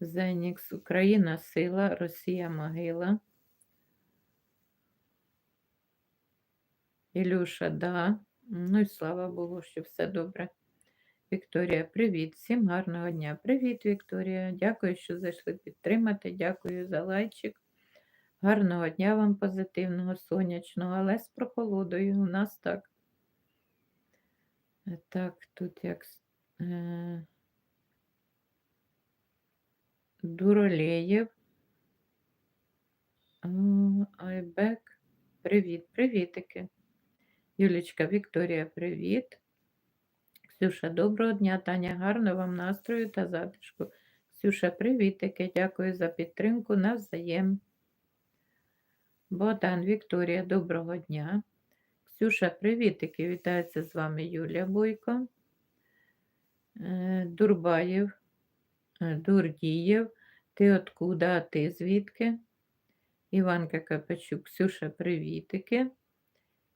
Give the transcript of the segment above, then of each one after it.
Зенікс, Україна сила, Росія могила. Ілюша, да. Ну і слава Богу, що все добре. Вікторія, привіт, всім гарного дня. Привіт, Вікторія. Дякую, що зайшли підтримати. Дякую за лайчик. Гарного дня вам позитивного, сонячного, але з прохолодою. У нас так. Е, Так, тут як. Дуролеєв. Айбек. Привіт, привітики. Юлічка, Вікторія, привіт. Ксюша, доброго дня, Таня, гарного вам настрою та затишку. Ксюша, привітики, дякую за підтримку. Навзаєм. Богдан, Вікторія, доброго дня. Ксюша, привітики, вітається з вами Юлія Бойко. Е, Дурбаєв, Дурдієв. Ти откуда, а ти звідки? Іванка Капачук, Ксюша, привітики.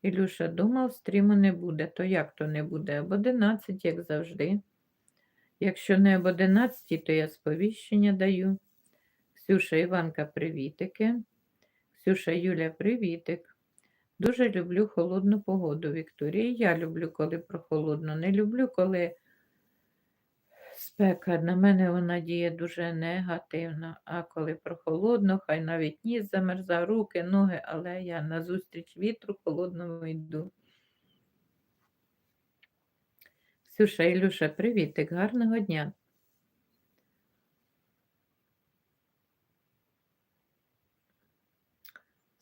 Ілюша думав, стріму не буде. То як то не буде? Об 11, як завжди. Якщо не об 11, то я сповіщення даю. Ксюша Іванка, привітики. Ксюша Юля, привітик. Дуже люблю холодну погоду, Вікторія. Я люблю, коли прохолодно. Не люблю, коли спека. На мене вона діє дуже негативно. А коли прохолодно, хай навіть ніс замерза, руки, ноги, але я назустріч вітру холодному йду. Ксюша Ілюша, привітик, гарного дня.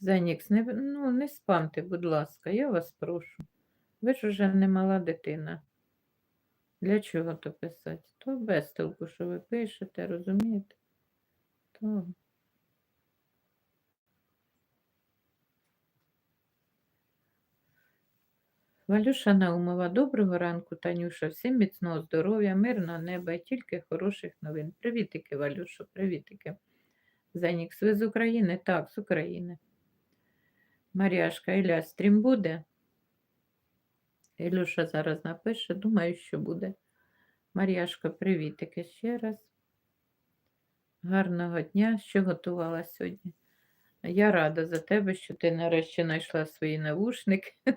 Зенікс, не, ну, не спамте, будь ласка, я вас прошу. Ви ж уже не мала дитина. Для чого то писати? То без толку, що ви пишете, розумієте? То... Валюша Наумова, доброго ранку, Танюша. Всім міцного здоров'я, мирного неба і тільки хороших новин. Привітики, Валюшо, привітики. Зенікс, ви з України? Так, з України. Маріашка, Ілля, стрім буде? Ілюша зараз напише, думаю, що буде. Мар'яшка, привітики ще раз. Гарного дня, що готувала сьогодні. Я рада за тебе, що ти нарешті знайшла свої навушники.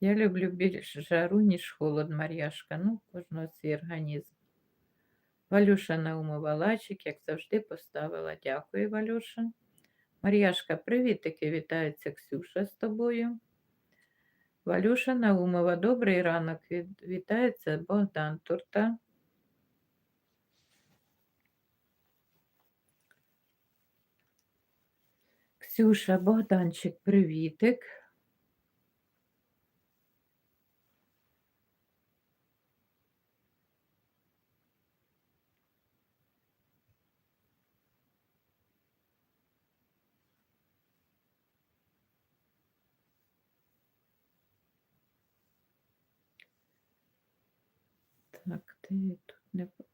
Я люблю більш жару, ніж холод, Мар'яшка. Ну, кожного свій організм. Валюша Наумова лачик, як завжди, поставила. Дякую, Валюша. Мар'яшка, привітики, вітається Ксюша з тобою. Валюша Наумова, добрий ранок. Вітається Богдан Турта. Ксюша, Богданчик, привітик. ти тут не. по-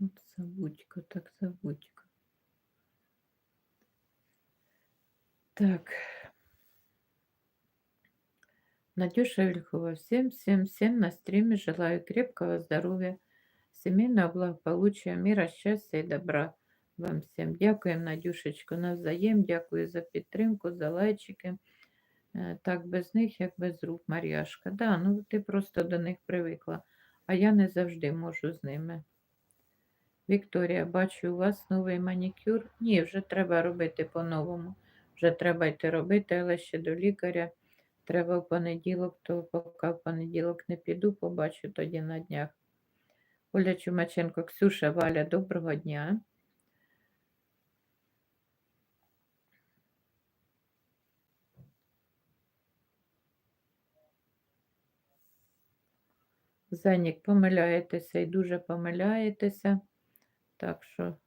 От забудько, так забудько. Так. Надюша Вильхова, всем, всем, всем на стриме желаю крепкого здоровья, семейного благополучия, мира, счастья и добра вам всім. Дякуємо, Надюшечко, навзаєм. Дякую за підтримку, за лайчики. Е, Так, без них, як без рук, Мар'яшка. Да, ну ти просто до них привикла, а я не завжди можу з ними. Вікторія, бачу, у вас новий манікюр. Ні, вже треба робити по-новому. Вже треба йти робити, але ще до лікаря. Треба в понеділок, то поки в понеділок не піду, побачу тоді на днях. Оля Чумаченко, Ксюша, Валя, доброго дня. Зенік, помиляєтеся і дуже помиляєтеся. Так що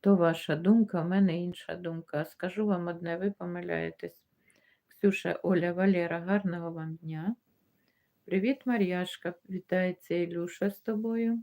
то ваша думка, в мене інша думка. Скажу вам одне, ви помиляєтесь. Ксюша, Оля, Валера, гарного вам дня. Привіт, Мар'яшка. Вітається Ілюша з тобою.